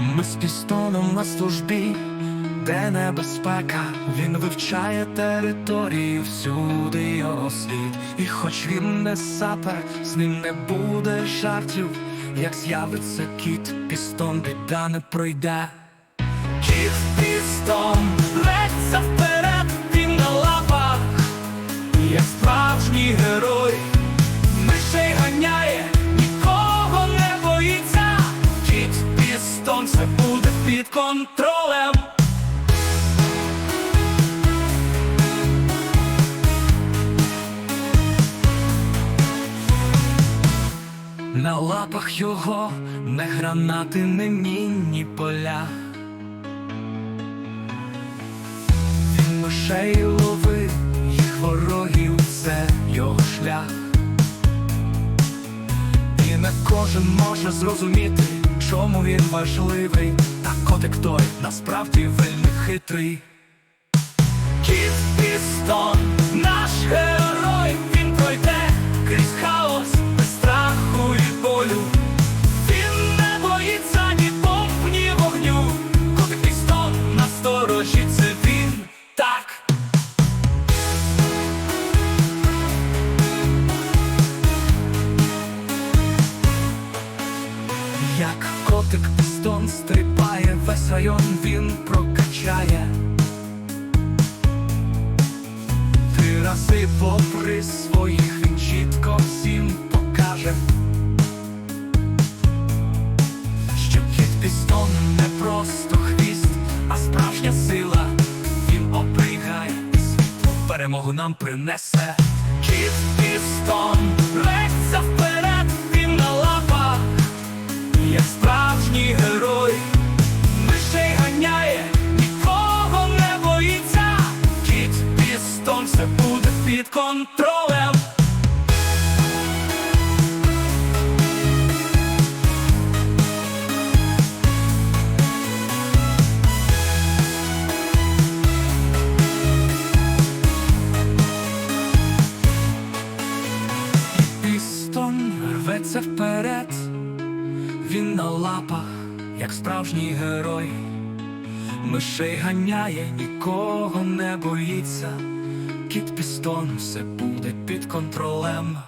Ми з пістоном на службі, де небезпека, він вивчає територію всюди його слід. І хоч він не сапер, з ним не буде жартів. Як з'явиться кіт, пістон біда не пройде. Кіт пістон ледь вперед, контролем. На лапах його не гранати, не мінні поля. Він мишей ловив, їх ворогів це його шлях. І не кожен може зрозуміти, чому він важливий, котик той насправді вельми хитрий. Кіт Пістон, Як котик пістон стрибає, весь район він прокачає. Три рази попри своїх він чітко всім покаже. Що кіт пістон не просто хвіст, а справжня сила. Він обригає перемогу нам принесе. Кіт пістон рветься вперед, Пістон рветься вперед, він на лапах, як справжній герой, мишей ганяє, нікого не боїться, кіт пістон все буде під контролем.